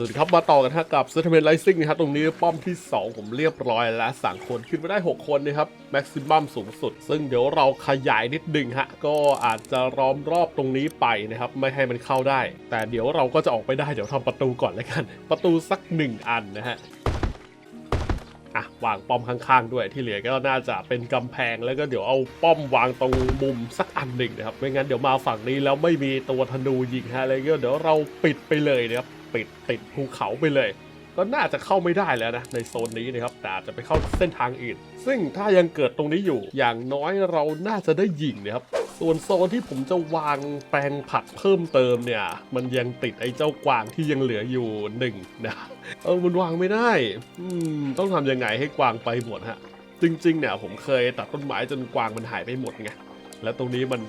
สวัสดีครับมาต่อกันฮะกับ s e t t l e m e n t Rising นะครับตรงนี้ป้อมที่ 2 ผมเรียบร้อยแล้วสั่งคนขึ้นมาได้ 6 คนนะครับแม็กซิมัมสูงสุด ซึ่งเดี๋ยวเราขยายนิดดึงฮะก็อาจจะล้อมรอบตรงนี้ไปนะครับ ไม่ให้มันเข้าได้ แต่เดี๋ยวเราก็จะออกไปได้เดี๋ยวทำประตูก่อนแล้วกัน ประตูสัก 1 อันนะฮะอะวางป้อมข้างๆด้วยที่เหลือก็น่าจะเป็นกำแพงแล้วก็เดี๋ยวเอาป้อมวางตรงมุมสักอันหนึ่งนะครับไม่งั้นเดี๋ยวมาฝั่งนี้แล้วไม่มีตัวธนูยิงฮะอะไรก็เดี๋ยวเราปิดไปเลยนะครับ ปิดติดภูเขาไปเลย ก็น่าจะเข้าไม่ได้แล้วนะในโซนนี้นะครับแต่าจะไปเข้าเส้นทางอื่น ซึ่งถ้ายังเกิดตรงนี้อยู่ อย่างน้อยเราน่าจะได้ยิงนะครับส่วนโซนที่ผมจะวางแปลงผักเพิ่มเติมเนี่ย มันยังติดไอ้เจ้ากวางที่ยังเหลืออยู่หนึ่งนะเออมันวางไม่ได้อืมต้องทำยังไงให้กวางไปหมดฮะ จริงๆเนี่ยผมเคยตัดต้นไม้จนกวางมันหายไปหมดไงแล้วตรงนี้มัน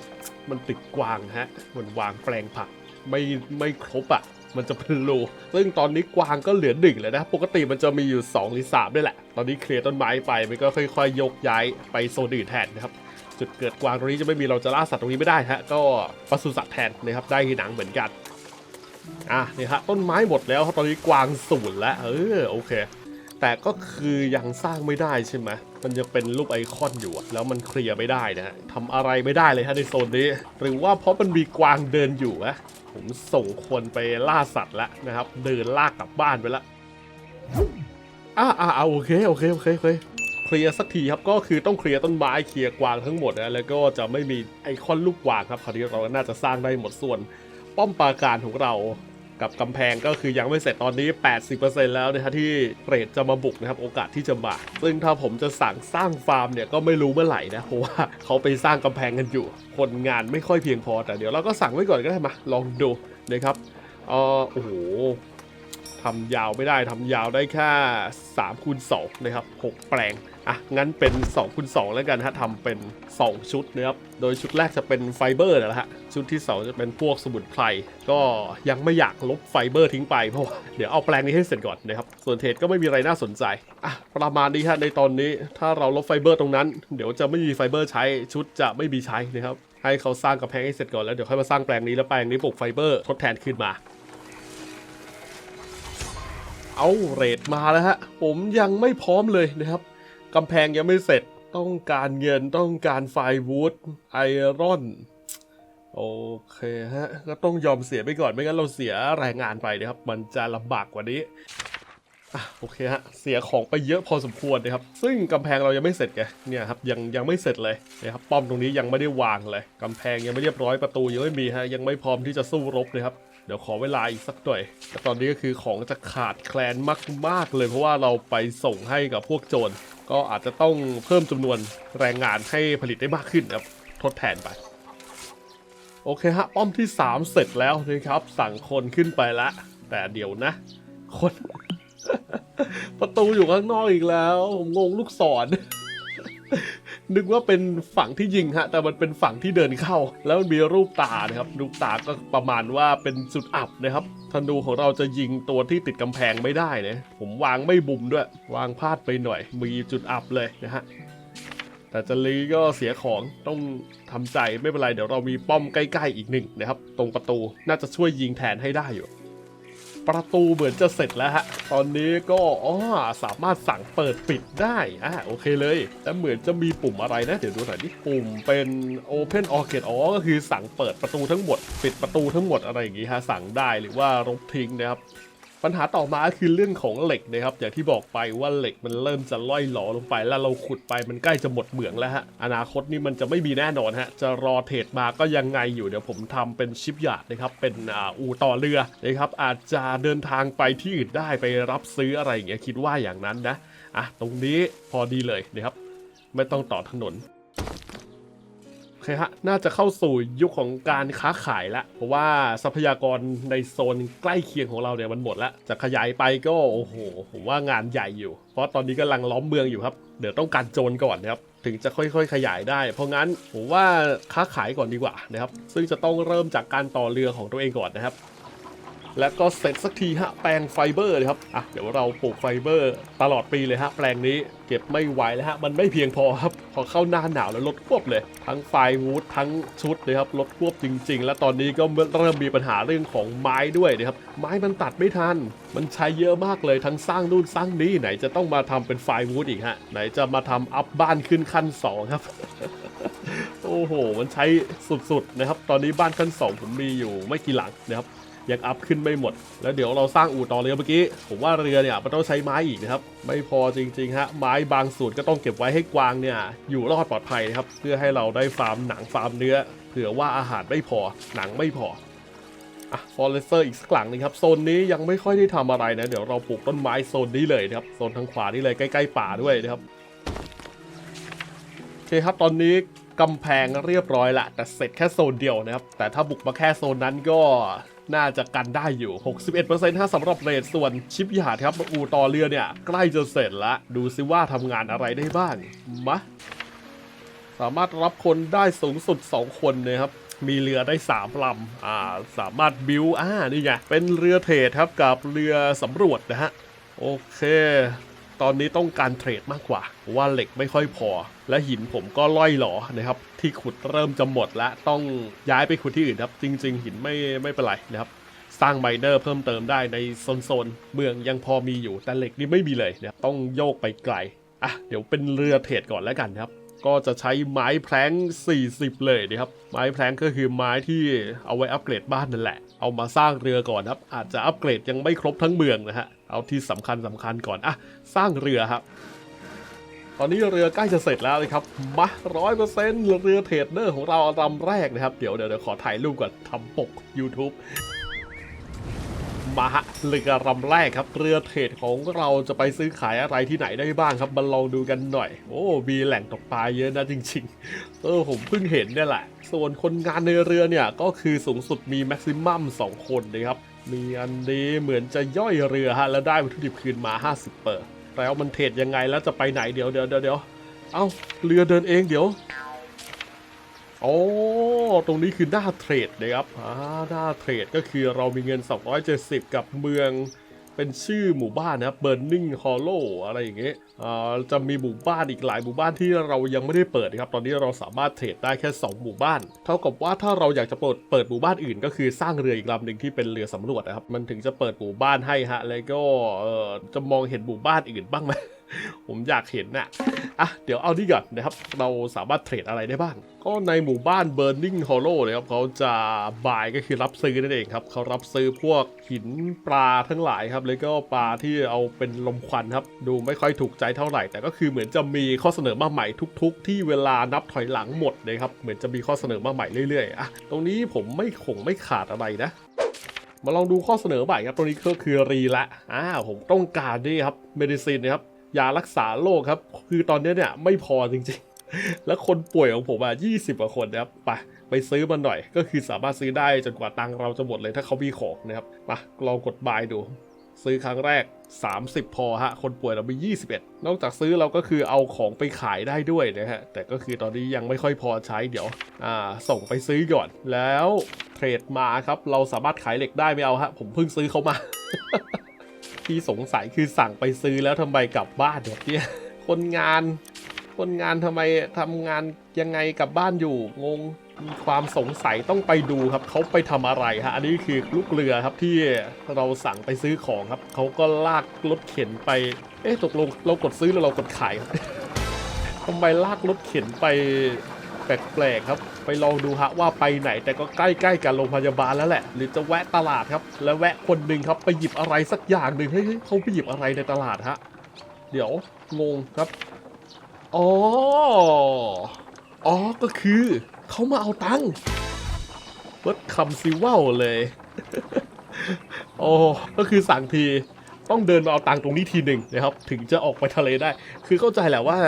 มันติดกวางฮะมันวางแปลงผักไม่ไม่ครบอะ่ะ มันจะเป็นรูซึ่งตอนนี้กวางก็เหลือหนึ่งแล้วนะ ปกติมันจะมีอยู่ 2 หรือ3ด้วยแหละ ตอนนี้เคลียร์ต้นไม้ไป มันก็ค่อยๆ ยกย้ายไปโซนอื่นแทนนะครับ จุดเกิดกวางตรงนี้จะไม่มีเราจะล่าสัตว์ตรงนี้ไม่ได้ฮะ ก็ปศุสัตว์แทนนะครับ ได้หนังเหมือนกัน อะนี่ฮะต้นไม้หมดแล้วตอนนี้กวางศูนย์แล้ว เออโอเค แต่ก็คือยังสร้างไม่ได้ใช่ไหม มันจะเป็นรูปไอคอนอยู่อะแล้วมันเคลียร์ไม่ได้นะฮะทำอะไรไม่ได้เลยฮะในโซนนี้ หรือว่าเพราะมันมีกวางเดินอยู่อะผมส่งคนไปล่าสัตว์แล้วนะครับ เดินลากกลับบ้านไปล้วอ่าอ่าโอเคโอเคโอเคโอเคเคลียร์สักทีครับก็คือต้องเคลียร์ต้นไม้เคลียร์กวางทั้งหมดนะแล้วก็จะไม่มีไอคอนลูกกวางครับคราวนี้เราน่าจะสร้างได้หมดส่วน ป้อมปราการของเรา กับกำแพงก็คือยังไม่เสร็จตอนนี้ 80%แล้วนะฮะที่เรดจะมาบุกนะครับ โอกาสที่จะมาซึ่งถ้าผมจะสั่งสร้างฟาร์มเนี่ยก็ไม่รู้เมื่อไหร่นะเพราะว่าเขาไปสร้างกำแพงกันอยู่ คนงานไม่ค่อยเพียงพอแต่เดี๋ยวเราก็สั่งไว้ก่อนก็ได้มาลองดูนะครับเออโอ้โหทำยาวไม่ได้ทำยาวได้แค่3คูณ2นะครับ 6 แปลง อะ งั้นเป็น2คูณ2แล้วกันฮะทำเป็น 2 ชุดนะครับ โดยชุดแรกจะเป็นไฟเบอร์นะฮะ ชุดที่ 2 จะเป็นพวกสมุนไพร ก็ยังไม่อยากลบไฟเบอร์ทิ้งไปเพราะว่าเดี๋ยวเอาแปลงนี้ให้เสร็จก่อนนะครับ ส่วนเทรดก็ไม่มีอะไรน่าสนใจ อะ ประมาณนี้ฮะในตอนนี้ถ้าเราลบไฟเบอร์ตรงนั้น เดี๋ยวจะไม่มีไฟเบอร์ใช้ ชุดจะไม่มีใช้นะครับ ให้เขาสร้างกระแพงให้เสร็จก่อนแล้วเดี๋ยวค่อยมาสร้างแปลงนี้แล้วแปลงนี้ปลูกไฟเบอร์ทดแทนขึ้นมาเอาเรทมาแล้วฮะ ผมยังไม่พร้อมเลยนะครับ กำแพงยังไม่เสร็จต้องการเงินต้องการไฟวูดไอรอน โอเคฮะ ก็ต้องยอมเสียไปก่อนไม่งั้นเราเสียแรงงานไปนะครับ มันจะลำบากกว่านี้อะโอเคฮะ เสียของไปเยอะพอสมควรนะครับ ซึ่งกำแพงเรายังไม่เสร็จไงเนี่ยครับยังยังไม่เสร็จเลยนะครับป้อมตรงนี้ยังไม่ได้วางเลยกำแพงยังไม่เรียบร้อยประตูยังไม่มีฮะยังไม่พร้อมที่จะสู้รบเลยครับเดี๋ยวขอเวลาอีกสักหน่อยแต่ตอนนี้ก็คือของจะขาดแคลนมาก ๆ เลยเพราะว่าเราไปส่งให้กับพวกโจร ก็อาจจะต้องเพิ่มจำนวนแรงงานให้ผลิตได้มากขึ้นครับทดแทนไป โอเคฮะป้อมที่ 3 เสร็จแล้วนะครับ สั่งคนขึ้นไปละ แต่เดี๋ยวนะ คน ประตูอยู่ข้างนอกอีกแล้ว ผมงงลูกศร นึกว่าเป็นฝั่งที่ยิงฮะ แต่มันเป็นฝั่งที่เดินเข้า แล้วมันมีรูปตานะครับรูปตาก็ประมาณว่าเป็นจุดอับนะครับธนูของเราจะยิงตัวที่ติดกำแพงไม่ได้นะผมวางไม่บุมด้วย วางพลาดไปหน่อย มีจุดอับเลยนะฮะแต่จะลีก็เสียของต้องทำใจไม่เป็นไร เดี๋ยวเรามีป้อมใกล้ ๆ อีกหนึ่งนะครับ ตรงประตูน่าจะช่วยยิงแทนให้ได้อยู่ ประตูเหมือนจะเสร็จแล้วฮะ ตอนนี้ก็อ๋อสามารถสั่งเปิดปิดได้อ่าโอเคเลย แต่เหมือนจะมีปุ่มอะไรนะ เดี๋ยวดูหน่อยดิปุ่มเป็น Open o r c a d e อ๋อก็คือสั่งเปิดประตูทั้งหมด ปิดประตูทั้งหมดอะไรอย่างงี้ฮะ สั่งได้หรือว่ารบทิ้งนะครับ ปัญหาต่อมาคือเรื่องของเหล็กนะครับอย่างที่บอกไปว่าเหล็กมันเริ่มจะล่อยหลอลงไป แล้วเราขุดไปมันใกล้จะหมดเหมืองแล้วฮะอนาคตนี่มันจะไม่มีแน่นอนฮะจะรอเทรดมาก็ยังไงอยู่เดี๋ยวผมทำเป็นชิปยาดนะครับเป็นออู่ต่อเรือนะครับอาจจะเดินทางไปที่อื่นได้ไปรับซื้ออะไรอย่างเงี้ยคิดว่าอย่างนั้นนะอะตรงนี้พอดีเลยนะครับไม่ต้องต่อถนน โอเคฮะ น่าจะเข้าสู่ยุคของการค้าขายแล้วเพราะว่าทรัพยากรในโซนใกล้เคียงของเราเนี่ยมันหมดแล้วจะขยายไปก็โอ้โห ผมว่างานใหญ่อยู่ เพราะตอนนี้กำลังล้อมเมืองอยู่ครับ เดี๋ยวต้องการโจรก่อนนะครับ ถึงจะค่อยๆ ขยายได้ เพราะงั้นผมว่าค้าขายก่อนดีกว่านะครับ ซึ่งจะต้องเริ่มจากการต่อเรือของตัวเองก่อนนะครับ และก็เสร็จสักทีฮะแปลงไฟเบอร์เลยครับอะเดี๋ยวเราปลูกไฟเบอร์ตลอดปีเลยฮะแปลงนี้เก็บไม่ไหวแล้วฮะมันไม่เพียงพอครับพอเข้าหน้าหนาวแล้วลดควบเลย ทั้งไฟวูดทั้งชุดเลยครับลดควบจริง ๆ และตอนนี้ก็เริ่มมีปัญหาเรื่องของไม้ด้วยนะครับไม้มันตัดไม่ทัน มันใช้เยอะมากเลยทั้งสร้างนู่นสร้างนี้ไหนจะต้องมาทำเป็นไฟวูดอีกฮะไหนจะมาทำอัพบ้านขึ้นขั้นสองครับโอ้โห มันใช้สุดๆนะครับ ตอนนี้บ้านขั้นสองผมมีอยู่ไม่กี่หลังนะครับ ยังอัพขึ้นไม่หมด แล้วเดี๋ยวเราสร้างอู่ต่อเรือเมื่อกี้ผมว่าเรือเนี่ยมันต้องใช้ไม้อีกนะครับ ไม่พอจริงๆฮะไม้บางส่วนก็ต้องเก็บไว้ให้กวางเนี่ยอยู่รอดปลอดภัยนะครับเพื่อให้เราได้ฟาร์มหนังฟาร์มเนื้อเผื่อว่าอาหารไม่พอหนังไม่พออะฟอเรสเตอร์อีกสักหลังหนึงครับโซนนี้ยังไม่ค่อยได้ทำอะไรนะเดี๋ยวเราปลูกต้นไม้โซนนี้เลยนะครับโซนทางขวานี่เลยใกล้ๆป่าด้วยนะครับโอเคครับตอนนี้กำแพงเรียบร้อยละแต่เสร็จแค่โซนเดียวนะครับ แต่ถ้าบุกมาแค่โซนนั้นก็น่าจะกันได้อยู่ 61%ถ้าสำหรับเรทส่วนชิปยาดครับอูต่อเรือเนี่ย ใกล้จะเสร็จละดูซิว่าทำงานอะไรได้บ้างมาสามารถรับคนได้สูงสุด 2 คนนะครับมีเรือได้ 3ลำอ่าสามารถบิวอ่านี่ไงเป็นเรือเทรดครับกับเรือสำรวจนะฮะโอเค ตอนนี้ต้องการเทรดมากกว่าว่าเหล็กไม่ค่อยพอ และหินผมก็ล่อยหลอนะครับ ที่ขุดเริ่มจะหมดแล้วต้องย้ายไปขุดที่อื่นครับ จริง ๆ หินไม่ไม่เป็นไรนะครับ สร้างไมเนอร์เพิ่มเติมได้ในโซนๆเมืองยังพอมีอยู่แต่เหล็กนี่ไม่มีเลยนะครับต้องโยกไปไกลอะเดี๋ยวเป็นเรือเทรดก่อนแล้วกันครับก็จะใช้ไม้แพลง40 เลยนะครับ ไม้แพลงก็คือไม้ที่เอาไว้อัปเกรดบ้านนั่นแหละ เอามาสร้างเรือก่อนครับ อาจจะอัปเกรดยังไม่ครบทั้งเมืองนะฮะ เอาที่สำคัญสำคัญก่อน อะ สร้างเรือครับ ตอนนี้เรือใกล้จะเสร็จแล้วเลยครับ มาร้อยเปอร์เซ็นต์เรือเทรดเดอร์ของเราลำแรกนะครับ เดี๋ยวเดี๋ยวขอถ่ายรูปก่อนทำปก YouTube มาฮะเรือลำแรกครับ เรือเทรดของเราจะไปซื้อขายอะไรที่ไหนได้บ้างครับ มาลองดูกันหน่อย โอ้มีแหล่งตกปลาเยอะนะจริง ๆ เออผมเพิ่งเห็นนี่แหละ ส่วนคนงานในเรือเนี่ยก็คือสูงสุดมีแม็กซิมัม2คนนะครับ มีอันนี้เหมือนจะย่อยเรือฮะแล้วได้วัตถุดิบคืนมา 50 เปอร์ แล้วมันเทรดยังไงแล้วจะไปไหนเดี๋ยวเดี๋ยวเดี๋ยวเดี๋ยวเอ้าเรือเดินเองเดี๋ยวโอ้ตรงนี้คือหน้าเทรดนะครับอ่าหน้าเทรดก็คือเรามีเงิน 270 กับเมือง เป็นชื่อหมู่บ้านนะครับ Burning Hollow อะไรอย่างเงี้ยจะมีหมู่บ้านอีกหลายหมู่บ้านที่เรายังไม่ได้เปิดนะครับ ตอนนี้เราสามารถเทรดได้แค่ 2 หมู่บ้าน เท่ากับว่าถ้าเราอยากจะเปิดเปิดหมู่บ้านอื่น ก็คือสร้างเรืออีกลำหนึ่งที่เป็นเรือสำรวจนะครับ มันถึงจะเปิดหมู่บ้านให้ฮะ แล้วก็จะมองเห็นหมู่บ้านอื่นบ้างไหม ผมอยากเห็นน่ะอะเดี๋ยวเอานี่ก่อนนะครับ เราสามารถเทรดอะไรได้บ้าง ก็ในหมู่บ้าน Burning Hollow นะครับเขาจะบายก็คือรับซื้อนั่นเองครับเขารับซื้อพวกหินปลาทั้งหลายครับ แล้วก็ปลาที่เอาเป็นลมควันครับ ดูไม่ค่อยถูกใจเท่าไหร่ แต่ก็คือเหมือนจะมีข้อเสนอมาใหม่ทุก ๆ ที่เวลานับถอยหลังหมดเลยครับเหมือนจะมีข้อเสนอมาใหม่เรื่อยๆอะตรงนี้ผมไม่คงไม่ขาดอะไรนะมาลองดูข้อเสนอใหม่ครับ ตรงนี้ก็คือรีละ อ่า ผมต้องการนี่ครับ เมดิซินนะครับ ยารักษาโรคครับ คือตอนนี้เนี่ยไม่พอจริงๆ แล้วคนป่วยของผมอะ20กว่าคนนะครับไปไปซื้อมันหน่อย ก็คือสามารถซื้อได้จนกว่าตังเราจะหมดเลยถ้าเขามีของนะครับมาลองกดบายดู ซื้อครั้งแรก 30 พอฮะ คนป่วยเรามี 21 นอกจากซื้อเราก็คือเอาของไปขายได้ด้วยนะฮะ แต่ก็คือตอนนี้ยังไม่ค่อยพอใช้เดี๋ยว อ่า ส่งไปซื้อก่อน แล้วเทรดมาครับ เราสามารถขายเหล็กได้ไม่เอาฮะ ผมเพิ่งซื้อเขามา ที่สงสัยคือสั่งไปซื้อแล้วทำไมกลับบ้านแบบเนี้ยคนงาน คนงานทำไมทำงานยังไงกลับบ้านอยู่งงมีความสงสัยต้องไปดูครับเขาไปทำอะไรฮะอันนี้คือลูกเรือครับที่เราสั่งไปซื้อของครับเขาก็ลากรถเข็นไป เอ๊ะตกลงเรากดซื้อหรือเรากดขายครับทำไมลากรถเข็นไป ปลกๆครับ ไปลองดูฮะว่าไปไหนแต่ก็ใกล้ๆกับโรงพยาบาลแล้วแหละ หรือจะแวะตลาดครับ แล้วแวะคนหนึ่งครับไปหยิบอะไรสักอย่างหนึ่งเฮ้ยเขาไปหยิบอะไรในตลาดฮะเดี๋ยวงงครับอ๋ออ๋อก็คือเขามาเอาตังค์เบิดคำซิว่าเลยโอ้ก็คือสั่งทีต้องเดินมาเอาตังค์ตรงนี้ทีหนึ่งนะครับ ถึงจะออกไปทะเลได้ คือเข้าใจแหละว่า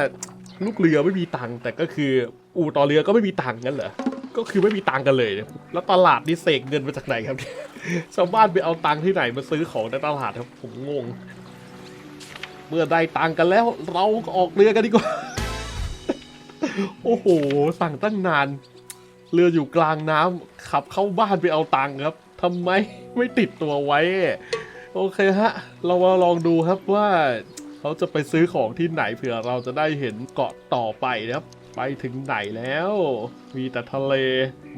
ลูกเรือไม่มีตังค์แต่ก็คือ อู่ต่อเรือก็ไม่มีตังค์งั้นเหรอก็คือไม่มีตังค์กันเลย แล้วตลาดนี่เสกเงินมาจากไหนครับชาวบ้านไปเอาตังค์ที่ไหนมาซื้อของในตลาดครับผมงง เมื่อได้ตังค์กันแล้ว เราก็ออกเรือกันดีกว่า โอ้โห สั่งตั้งนาน เรืออยู่กลางน้ำขับเข้าบ้านไปเอาตังค์ครับทำไมไม่ติดตัวไว้ โอเคฮะ เรามาลองดูครับว่า เขาจะไปซื้อของที่ไหนเผื่อเราจะได้เห็นเกาะต่อไปนะครับ ไปถึงไหนแล้ว มีแต่ทะเล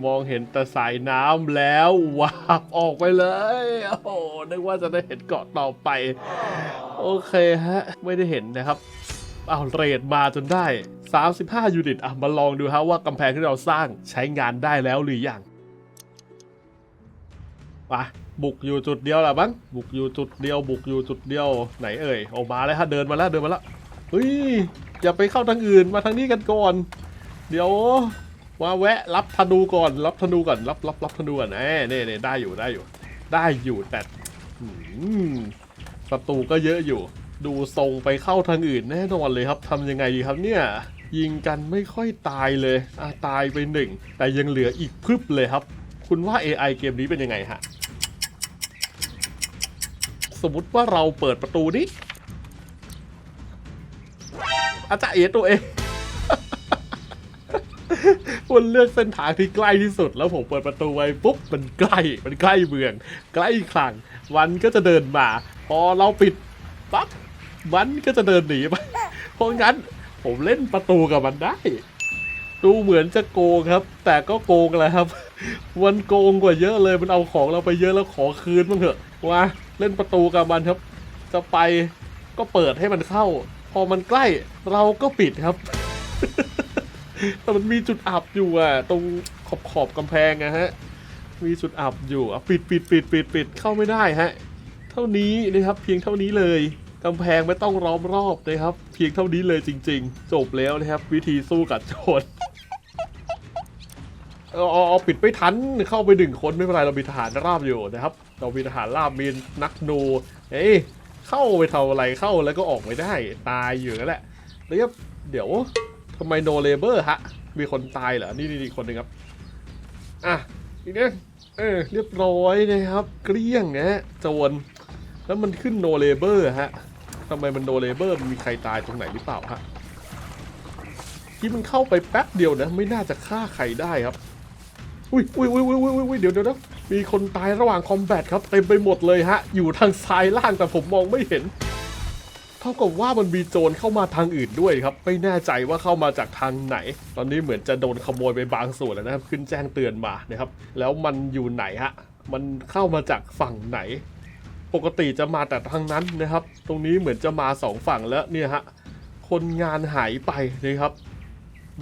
มองเห็นแต่สายน้ำแล้วว้าบออกไปเลยโอ้โหนึกว่าจะได้เห็นเกาะต่อไป โอเคฮะ ไม่ได้เห็นนะครับเอาเรทมาจนได้ 35 ยูนิตอะมาลองดูฮะว่ากำแพงที่เราสร้างใช้งานได้แล้วหรือยังไป บุกอยู่จุดเดียวแหละบ้างบุกอยู่จุดเดียว บุกอยู่จุดเดียวไหนเอ่ยออกมาแล้วฮะเดินมาแล้วเดินมาแล้วเฮ้ยอย่าไปเข้าทางอื่นมาทางนี้กันก่อน เดี๋ยวมาแวะรับธนูก่อน รับธนูก่อนรับรับรับธนูก่อนแน่เน่เน่ได้อยู่ได้อยู่ ได้อยู่แต่หืมศัตรูก็เยอะอยู่ ดูทรงไปเข้าทางอื่นแน่นอนเลยครับทำยังไงดีครับเนี่ยยิงกันไม่ค่อยตายเลยอะตายไปหนึ่งแต่ยังเหลืออีกพึบเลยครับ คุณว่า AI เกมนี้เป็นยังไงฮะ สมมติว่าเราเปิดประตูนี้ อาจารย์เอตัวเองคุณเลือกเส้นทางที่ใกล้ที่สุด แล้วผมเปิดประตูไว้ปุ๊บมันใกล้มันใกล้เมือง ใกล้คลังมันก็จะเดินมา พอเราปิดปั๊บมันก็จะเดินหนีไปเพราะงั้นผมเล่นประตูกับมันได้ ดูเหมือนจะโกงครับ แต่ก็โกงแหละครับมันโกงกว่าเยอะเลยมันเอาของเราไปเยอะแล้วขอคืนบ้างเถอะว่า เล่นประตูกับมันครับ จะไปก็เปิดให้มันเข้า พอมันใกล้เราก็ปิดครับ แต่มันมีจุดอับอยู่อะ ตรงขอบขอบกำแพงอะฮะ มีจุดอับอยู่อะปิดปิดปิดปิดปิดเข้าไม่ได้ฮะ เท่านี้นะครับ เพียงเท่านี้เลยกำแพงไม่ต้องล้อมรอบนะครับ เพียงเท่านี้เลยจริง ๆ จบแล้วนะครับ วิธีสู้กับโจร เอาเอาเอาปิดไม่ทันเข้าไปหนึ่งคนไม่เป็นไรเรามีทหารราบอยู่นะครับ เรามีทหารราบมีนักนูเอ้ยเข้าไปทำอะไรเข้าแล้วก็ออกไม่ได้ตายอยู่นั่นแหละแล้วเดี๋ยวทำไมโนเลเบอร์ฮะ มีคนตายเหรอ นี่นี่คนหนึ่งครับ อะอีกเนี่ยเออเรียบร้อยนะครับ เกลี้ยงนะฮะโจรแล้วมันขึ้นโนเลเบอร์ฮะทำไมมันโนเลเบอร์มีใครตายตรงไหนหรือเปล่าฮะที่มันเข้าไปแป๊บเดียวนะ ไม่น่าจะฆ่าใครได้ครับ อุ้ยอุ้ยอุ้ยอุ้ยอุ้ยอุ้ยเดี๋ยวเดี๋ยวนะมีคนตายระหว่างคอมแบทครับเต็มไปหมดเลยฮะ อยู่ทางซ้ายล่างแต่ผมมองไม่เห็น เท่ากับว่ามันมีโจรเข้ามาทางอื่นด้วยครับ ไม่แน่ใจว่าเข้ามาจากทางไหน ตอนนี้เหมือนจะโดนขโมยไปบางส่วนแล้วนะครับ ขึ้นแจ้งเตือนมานะครับ แล้วมันอยู่ไหนฮะ มันเข้ามาจากฝั่งไหน ปกติจะมาแต่ทางนั้นนะครับ ตรงนี้เหมือนจะมาสองฝั่งแล้วเนี่ยฮะ คนงานหายไปนะครับ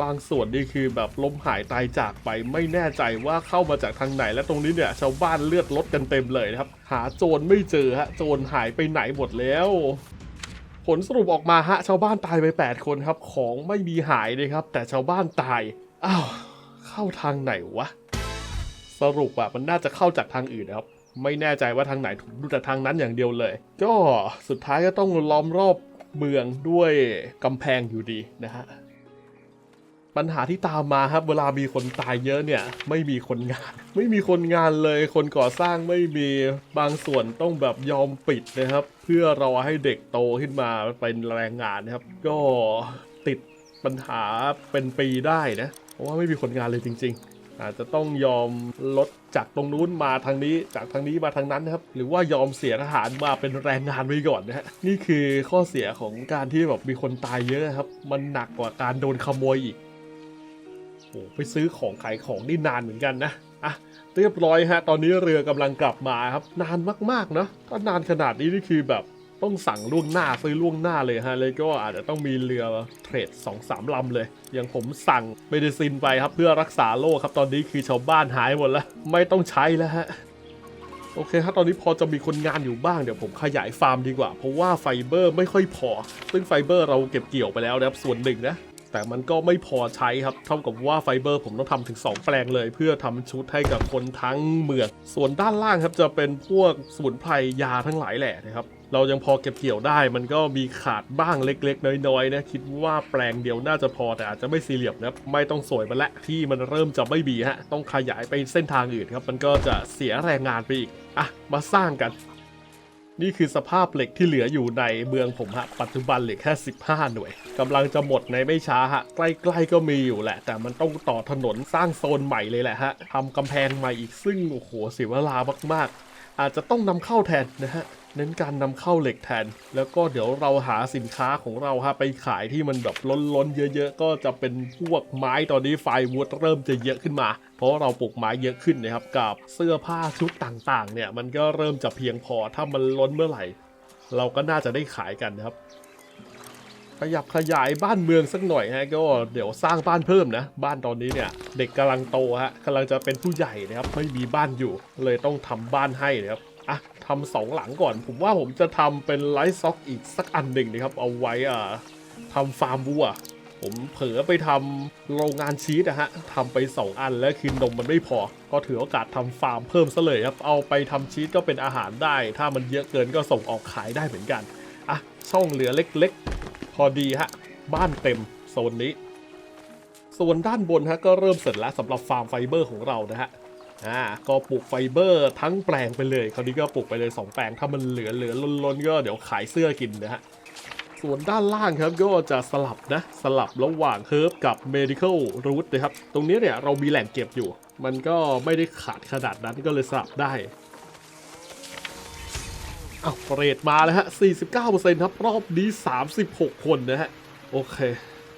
บางส่วนนี่คือแบบล้มหายตายจากไปไม่แน่ใจว่าเข้ามาจากทางไหน และตรงนี้เนี่ยชาวบ้านเลือดลดกันเต็มเลยนะครับ หาโจรไม่เจอฮะโจรหายไปไหนหมดแล้วผลสรุปออกมาฮะชาวบ้านตายไป 8 คนครับ ของไม่มีหายเลยครับ แต่ชาวบ้านตายอ้าวเข้าทางไหนวะ สรุปอะมันน่าจะเข้าจากทางอื่นนะครับ ไม่แน่ใจว่าทางไหนถูกดูแต่ทางนั้นอย่างเดียวเลย ก็สุดท้ายก็ต้องล้อมรอบเมืองด้วยกำแพงอยู่ดีนะฮะ ปัญหาที่ตามมาครับ เวลามีคนตายเยอะเนี่ย ไม่มีคนงาน ไม่มีคนงานเลย คนก่อสร้างไม่มีบางส่วนต้องแบบยอมปิดนะครับ เพื่อรอให้เด็กโตขึ้นมาเป็นแรงงานนะครับ ก็ติดปัญหาเป็นปีได้นะ เพราะว่าไม่มีคนงานเลยจริง ๆอาจจะต้องยอมลดจากตรงนู้นมาทางนี้จากทางนี้มาทางนั้นนะครับ หรือว่ายอมเสียทหารมาเป็นแรงงานไว้ก่อนนะฮะนี่คือข้อเสียของการที่แบบมีคนตายเยอะครับ มันหนักกว่าการโดนขโมยอีก โอ้ไปซื้อของขายของนี่นานเหมือนกันนะอะเรียบร้อยฮะ ตอนนี้เรือกำลังกลับมาครับ นานมากๆเนาะถ้านานขนาดนี้นี่คือแบบต้องสั่งล่วงหน้าซื้อล่วงหน้าเลยฮะเลยก็อาจจะต้องมีเรือเทรด2อสามลำเลย อย่างผมสั่งเมดิซินไปครับ เพื่อรักษาโรคครับ ตอนนี้คือชาวบ้านหายหมดแล้ว ไม่ต้องใช้แล้วฮะโอเคครับตอนนี้พอจะมีคนงานอยู่บ้างเดี๋ยวผมขยายฟาร์มดีกว่า เพราะว่าไฟเบอร์ไม่ค่อยพอ ซึ่งไฟเบอร์เราเก็บเกี่ยวไปแล้วนะครับส่วนหนึ่งนะ แต่มันก็ไม่พอใช้ครับ เท่ากับว่าไฟเบอร์ผมต้องทำถึง 2 แปลงเลย เพื่อทำชุดให้กับคนทั้งเมือง ส่วนด้านล่างครับจะเป็นพวกสมุนไพรยาทั้งหลายแหละนะครับเรายังพอเก็บเกี่ยวได้ มันก็มีขาดบ้างเล็กๆ น้อยๆนะคิดว่าแปลงเดียวน่าจะพอแต่อาจจะไม่สี่เหลี่ยมนะไม่ต้องสวยมาละที่มันเริ่มจะไม่มีฮะต้องขยายไปเส้นทางอื่นครับ มันก็จะเสียแรงงานไปอีกอะมาสร้างกัน นี่คือสภาพเหล็กที่เหลืออยู่ในเมืองผมฮะ ปัจจุบันเหลือแค่ 15 หน่วยกำลังจะหมดในไม่ช้าฮะ ใกล้ๆก็มีอยู่แหละ แต่มันต้องต่อถนนสร้างโซนใหม่เลยแหละฮะทำกำแพงใหม่อีกซึ่งโอ้โหเสียเวลามากๆ อาจจะต้องนำเข้าแทนนะฮะ เน้นการนำเข้าเหล็กแทน แล้วก็เดี๋ยวเราหาสินค้าของเราฮะไปขายที่มันแบบล้นๆเยอะ ๆ ก็จะเป็นพวกไม้ตอนนี้ไฟวูดเริ่มจะเยอะขึ้นมา เพราะเราปลูกไม้เยอะขึ้นนะครับกับเสื้อผ้าชุดต่างๆ เนี่ยมันก็เริ่มจะเพียงพอถ้ามันล้นเมื่อไหร่ เราก็น่าจะได้ขายกันนะครับขยับขยายบ้านเมืองสักหน่อยฮะก็เดี๋ยวสร้างบ้านเพิ่มนะ บ้านตอนนี้เนี่ย เด็กกำลังโตฮะกำลังจะเป็นผู้ใหญ่นะครับไม่มีบ้านอยู่ เลยต้องทำบ้านให้นะครับ ทำสองหลังก่อน ผมว่าผมจะทำเป็นไลฟ์ซ็อกอีกสักอันหนึ่งนะครับ เอาไว้อ่าทำฟาร์มวัวผมเผลอไปทำโรงงานชีสอะฮะทำไป 2 อันแล้วคือนมมันไม่พอ ก็ถือโอกาสทำฟาร์มเพิ่มซะเลยครับ เอาไปทำชีสก็เป็นอาหารได้ ถ้ามันเยอะเกินก็ส่งออกขายได้เหมือนกัน อะ ช่องเหลือเล็กๆ พอดีฮะ บ้านเต็มโซนนี้ ส่วนด้านบนฮะก็เริ่มเสร็จแล้วสำหรับฟาร์มไฟเบอร์ของเรานะฮะ อ่าก็ปลูกไฟเบอร์ทั้งแปลงไปเลยคราวนี้ก็ปลูกไปเลย 2 แปลงถ้ามันเหลือเหลือล้นๆก็เดี๋ยวขายเสื้อกินนะฮะส่วนด้านล่างครับก็จะสลับนะสลับระหว่างเฮิร์บกับ medical root นะครับ ตรงนี้เนี่ยเรามีแหล่งเก็บอยู่ มันก็ไม่ได้ขาดขนาดนั้นก็เลยสลับได้อ้าวเรทมาแล้วฮะ 49%ครับรอบนี้ 36 คนนะฮะ โอเค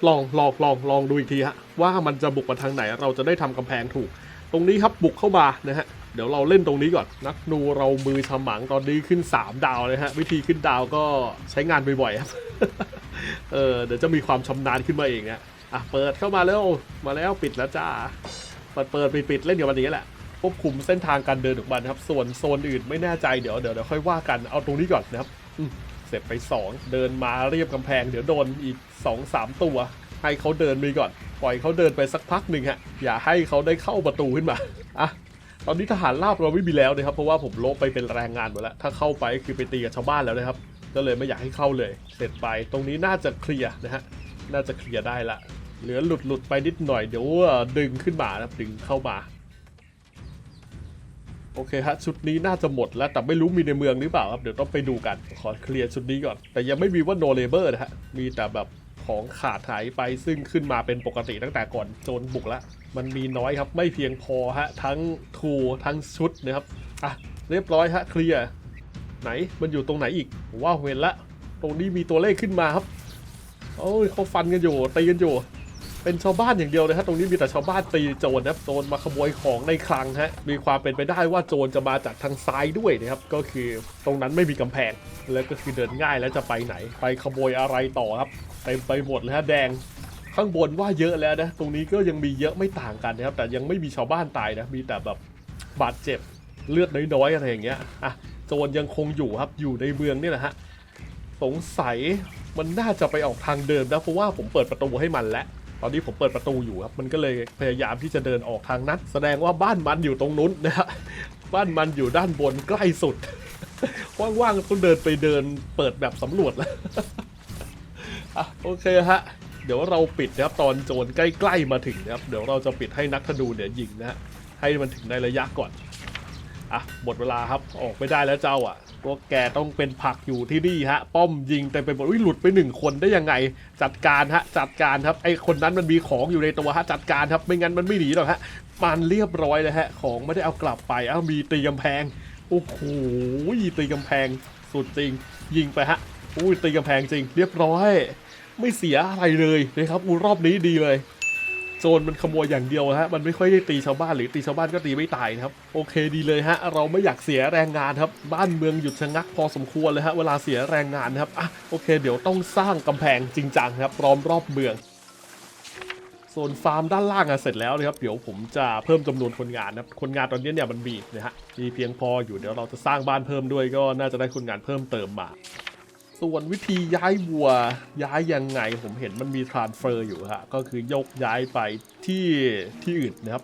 ลองลองลองลองดูอีกทีฮะ ว่ามันจะบุกมาทางไหนเราจะได้ทำกำแพงถูก ตรงนี้ครับบุกเข้ามานะฮะเดี๋ยวเราเล่นตรงนี้ก่อนนักนูเรามือฉมังตอนนี้ขึ้น 3 ดาวเลยฮะวิธีขึ้นดาวก็ใช้งานบ่อยๆครับเออเดี๋ยวจะมีความชำนาญขึ้นมาเองนะอะเปิดเข้ามาแล้วมาแล้วปิดแล้วจ้าเปิดเปิดปิดปิดเล่นกับมันอย่างนี้แหละควบคุมเส้นทางการเดินของมันครับ ส่วนโซนอื่นไม่แน่ใจเดี๋ยวเดี๋ยวเดี๋ยวค่อยว่ากันเอาตรงนี้ก่อนนะครับเสร็จไป 2 เดินมาเรียบกำแพงเดี๋ยวโดนอีก 2 3 ตัว ให้เขาเดินไปก่อน ปล่อยเขาเดินไปสักพักหนึ่งฮะ อย่าให้เขาได้เข้าประตูขึ้นมาอะตอนนี้ทหารราบเราไม่มีแล้วนะครับ เพราะว่าผมลบไปเป็นแรงงานหมดแล้ว ถ้าเข้าไปคือไปตีกับชาวบ้านแล้วนะครับ ก็เลยไม่อยากให้เข้าเลย เสร็จไป ตรงนี้น่าจะเคลียร์นะฮะ น่าจะเคลียร์ได้ละ เหลือหลุดหลุดไปนิดหน่อย เดี๋ยวดึงขึ้นมานะดึงเข้ามา โอเคฮะ ชุดนี้น่าจะหมดแล้ว แต่ไม่รู้มีในเมืองหรือเปล่าครับ เดี๋ยวต้องไปดูกัน ขอเคลียร์ชุดนี้ก่อน แต่ยังไม่มีว่า no labor นะฮะ มีแต่แบบ ของขาดหายไปซึ่งขึ้นมาเป็นปกติตั้งแต่ก่อนโจรบุกแล้วมันมีน้อยครับไม่เพียงพอฮะทั้งทูทั้งชุดนะครับอะเรียบร้อยฮะเคลียร์ไหนมันอยู่ตรงไหนอีกว่าเห็นละ ตรงนี้มีตัวเลขขึ้นมาครับโอ้ยเขาฟันกันอยู่ตีกันอยู่ เป็นชาวบ้านอย่างเดียวเลยฮะตรงนี้มีแต่ชาวบ้านตีโจรนะครับโจรมาขโมยของในคลังฮะมีความเป็นไปได้ว่าโจรจะมาจากทางซ้ายด้วยนะครับก็คือตรงนั้นไม่มีกำแพง แล้วก็คือเดินง่ายแล้วจะไปไหน ไปขโมยอะไรต่อครับเต็มไปหมดเลยฮะแดงข้างบนว่าเยอะแล้วนะตรงนี้ก็ยังมีเยอะไม่ต่างกันนะครับ แต่ยังไม่มีชาวบ้านตายนะมีแต่แบบบาดเจ็บเลือดน้อยๆอะไรอย่างเงี้ยอะโจรยังคงอยู่ครับอยู่ในเมืองนี่แหละฮะสงสัยมันน่าจะไปออกทางเดิมนะเพราะว่าผมเปิดประตูให้มันแล้ว อนนี้ผมเปิดประตูอยู่ครับ มันก็เลยพยายามที่จะเดินออกทางนั้น แสดงว่าบ้านมันอยู่ตรงนู้นนะฮะ บ้านมันอยู่ด้านบนใกล้สุด ว่างๆต้องเดินไปเดินเปิดแบบสำรวจแล้วอะโอเคฮะ เดี๋ยวเราปิดนะครับตอนโจรใกล้ๆมาถึงนะครับ เดี๋ยวเราจะปิดให้นักธนูเนี่ยยิงนะฮะ ให้มันถึงในระยะก่อน อะหมดเวลาครับออกไม่ได้แล้วเจ้าอะพวกแกต้องเป็นผักอยู่ที่นี่ฮะ ป้อมยิงเต็มไปหมดอุ้ยหลุดไปหนึ่งคนได้ยังไง จัดการฮะจัดการครับไอคนนั้นมันมีของอยู่ในตัวฮะจัดการครับไม่งั้นมันไม่หนีหรอกฮะมันเรียบร้อยเลยฮะ ของไม่ได้เอากลับไปอ้าวมีตีกำแพงโอ้โหตีกำแพงสุดจริง ยิงไปฮะอุ้ยตีกำแพงจริง เรียบร้อย ไม่เสียอะไรเลยนะครับอูรอบนี้ดีเลย โจรมันขโมยอย่างเดียวฮะมันไม่ค่อยได้ตีชาวบ้านหรือตีชาวบ้านก็ตีไม่ตายนะครับโอเคดีเลยฮะเราไม่อยากเสียแรงงานครับบ้านเมืองหยุดชะงักพอสมควรเลยฮะเวลาเสียแรงงานนะครับอะโอเค เดี๋ยวต้องสร้างกำแพงจริงจังครับล้อมรอบเมืองส่วนฟาร์มด้านล่างอะเสร็จแล้วนะครับเดี๋ยวผมจะเพิ่มจำนวนคนงานนะครับคนงานตอนนี้เนี่ยมันมีนะฮะมีเพียงพออยู่เดี๋ยวเราจะสร้างบ้านเพิ่มด้วยก็น่าจะได้คนงานเพิ่มเติมมา ส่วนวิธีย้ายวัวย้ายยังไงผมเห็นมันมี transfer อยู่ฮะก็คือยกย้ายไปที่ที่อื่นนะครับ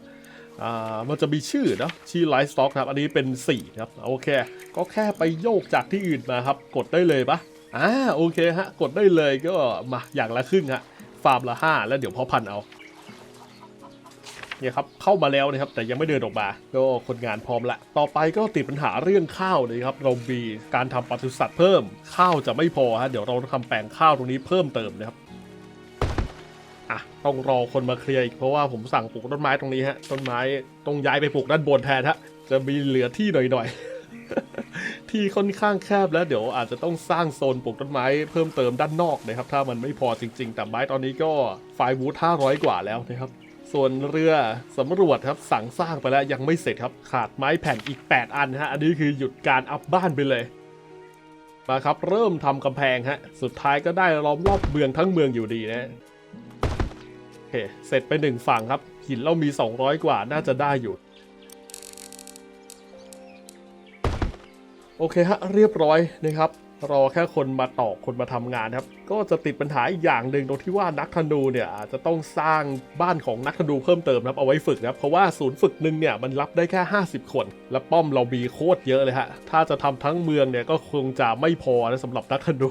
อ่ามันจะมีชื่อเนาะชื่อ live stock ครับ อันนี้เป็น4ครับโอเค ก็แค่ไปโยกจากที่อื่นมาครับ กดได้เลยปะอ่าโอเคฮะ กดได้เลยก็มาอย่างละครึ่งฮะฟาร์มละ 5 แล้วเดี๋ยวพอพันเอา เนี่ยครับเข้ามาแล้วนะครับแต่ยังไม่เดินออกมา ก็คนงานพร้อมละ ต่อไปก็ติดปัญหาเรื่องข้าวเลยครับเรามีการทำปศุสัตว์เพิ่ม ข้าวจะไม่พอฮะเดี๋ยวเราทำแปลงข้าวตรงนี้เพิ่มเติมนะครับอะต้องรอคนมาเคลียร์อีกเพราะว่าผมสั่งปลูกต้นไม้ตรงนี้ฮะต้นไม้ต้องย้ายไปปลูกด้านบนแทนฮะจะมีเหลือที่หน่อยๆ ที่ค่อนข้างแคบแล้วเดี๋ยวอาจจะต้องสร้างโซนปลูกต้นไม้เพิ่มเติมด้านนอกนะครับ ถ้ามันไม่พอจริง ๆ แต่ไม้ตอนนี้ก็ไฟวูด500กว่าแล้วนะครับ ส่วนเรือสำรวจครับสั่งสร้างไปแล้วยังไม่เสร็จครับขาดไม้แผ่นอีก 8 อันฮะอันนี้คือหยุดการอัพบ้านไปเลยมาครับเริ่มทำกำแพงฮะสุดท้ายก็ได้ล้อมรอบเมืองทั้งเมืองอยู่ดีนะโอเคเสร็จไปหนึ่งฝั่งครับหินเรามี 200 กว่าน่าจะได้อยู่โอเคฮะเรียบร้อยนะครับ รอแค่คนมาตอกคนมาทำงานครับ ก็จะติดปัญหาอีกอย่างหนึ่งตรงที่ว่านักธนูเนี่ยอาจจะต้องสร้างบ้านของนักธนูเพิ่มเติมครับเอาไว้ฝึกครับเพราะว่าศูนย์ฝึกหนึ่งเนี่ยมันรับได้แค่ 50 คน และป้อมเรามีโคตรเยอะเลยฮะถ้าจะทำทั้งเมืองเนี่ยก็คงจะไม่พอนะสำหรับนักธนู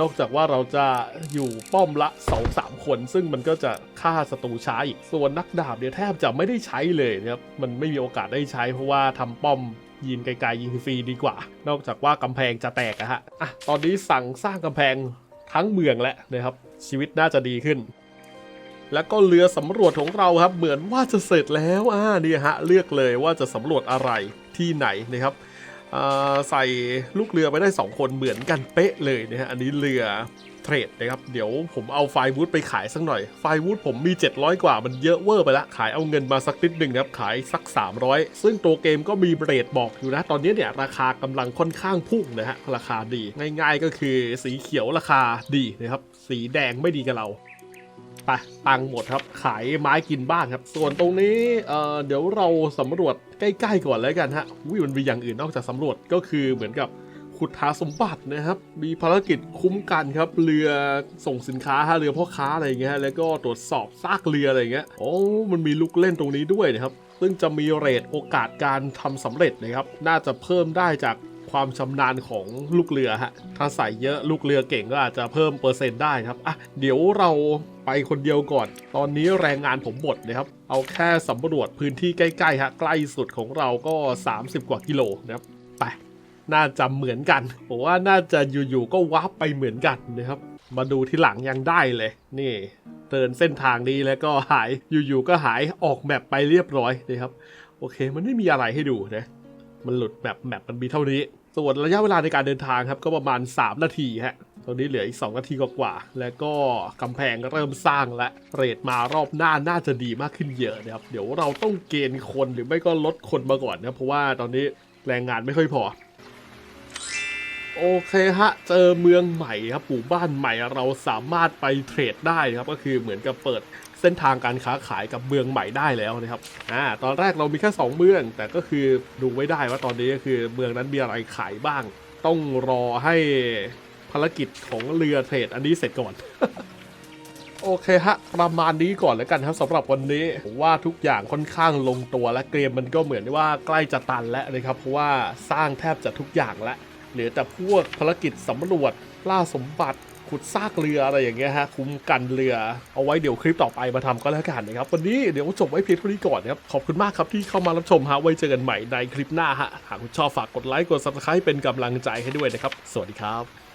นอกจากว่าเราจะอยู่ป้อมละ2-3คน ซึ่งมันก็จะฆ่าศัตรูช้าอีกส่วนนักดาบเนี่ยแทบจะไม่ได้ใช้เลยนะครับมันไม่มีโอกาสได้ใช้เพราะว่าทำป้อม ยิงไกลๆยิงฟรีดีกว่า นอกจากว่ากำแพงจะแตกอะฮะอะตอนนี้สั่งสร้างกำแพงทั้งเมืองแล้วนะครับ ชีวิตน่าจะดีขึ้น แล้วก็เรือสำรวจของเราครับ เหมือนว่าจะเสร็จแล้วอ่านี่ฮะเลือกเลยว่าจะสำรวจอะไรที่ไหนนะครับ ใส่ลูกเรือไปได้ 2 คนเหมือนกันเป๊ะเลยนะฮะ อันนี้เรือเทรดนะครับ เดี๋ยวผมเอาไฟวูดไปขายสักหน่อย ไฟวูดผมมี 700 กว่ามันเยอะเวอร์ไปละ ขายเอาเงินมาสักนิดหนึ่งนะครับ ขายสัก 300 ซึ่งตัวเกมก็มีเรทบอกอยู่นะ ตอนนี้เนี่ยราคากำลังค่อนข้างพุ่งนะฮะ ราคาดี ง่าย ๆ ก็คือสีเขียวราคาดีนะครับ สีแดงไม่ดีกับเรา ไปตังหมดครับ ขายไม้กินบ้านครับ ส่วนตรงนี้เอ่อเดี๋ยวเราสำรวจใกล้ๆก่อนแล้วกันฮะวิมันมีอย่างอื่นนอกจากสำรวจก็คือเหมือนกับขุดหาสมบัตินะครับ มีภารกิจคุ้มกันครับ เรือส่งสินค้าฮะเรือพ่อค้าอะไรอย่างเงี้ย แล้วก็ตรวจสอบซากเรืออะไรอย่างเงี้ย โอ้ มันมีลูกเล่นตรงนี้ด้วยนะครับ ซึ่งจะมีเรทโอกาสการทำสำเร็จนะครับ น่าจะเพิ่มได้จาก ความชำนาญของลูกเรือฮะ ถ้าใส่เยอะลูกเรือเก่งก็อาจจะเพิ่มเปอร์เซ็นต์ได้ครับ อะ เดี๋ยวเราไปคนเดียวก่อน ตอนนี้แรงงานผมหมดนะครับ เอาแค่สำรวจพื้นที่ใกล้ๆฮะ ใกล้สุดของเราก็ 30 กว่ากิโลนะครับ ไป น่าจะเหมือนกัน ผมว่าน่าจะอยู่ๆก็วับไปเหมือนกันนะครับ มาดูที่หลังยังได้เลย นี่เดินเส้นทางนี้แล้วก็หาย อยู่ๆก็หายออกแมปไปเรียบร้อยนะครับ โอเค มันไม่มีอะไรให้ดูนะ มันหลุดแมปแมปมันมีเท่านี้ ส่วนระยะเวลาในการเดินทางครับ ก็ประมาณ 3 นาทีฮะตอนนี้เหลืออีก 2 นาทีกว่าๆแล้วก็กำแพงเริ่มสร้างและเรทมารอบหน้าน่าจะดีมากขึ้นเยอะนะครับ เดี๋ยวเราต้องเกณฑ์คนหรือไม่ก็ลดคนมาก่อนนะเพราะว่าตอนนี้แรงงานไม่ค่อยพอ โอเคฮะ เจอเมืองใหม่ครับหมู่บ้านใหม่เราสามารถไปเทรดได้ครับ ก็คือเหมือนกับเปิด เส้นทางการค้าขายกับเมืองใหม่ได้แล้วนะครับอ่าตอนแรกเรามีแค่2เมือง แต่ก็คือดูไม่ได้ว่าตอนนี้ก็คือเมืองนั้นมีอะไรขายบ้าง ต้องรอให้ภารกิจของเรือเทรดอันนี้เสร็จก่อน โอเคฮะ ประมาณนี้ก่อนแล้วกันครับสำหรับวันนี้ผมว่าทุกอย่างค่อนข้างลงตัวและเกมมันก็เหมือนว่าใกล้จะตันแล้วนะครับ เพราะว่าสร้างแทบจะทุกอย่างแล้วเหลือแต่พวกภารกิจสำรวจล่าสมบัติ ขุดซากเรืออะไรอย่างเงี้ยฮะคุ้มกันเรือเอาไว้เดี๋ยวคลิปต่อไปมาทำก็แล้วกันนะครับวันนี้เดี๋ยวจบไว้เพียงเท่านี้ก่อนนะครับขอบคุณมากครับที่เข้ามารับชมฮะไว้เจอกันใหม่ในคลิปหน้าฮะหากคุณชอบฝากกดไลค์กดซับสไครป์เป็นกำลังใจให้ด้วยนะครับ สวัสดีครับ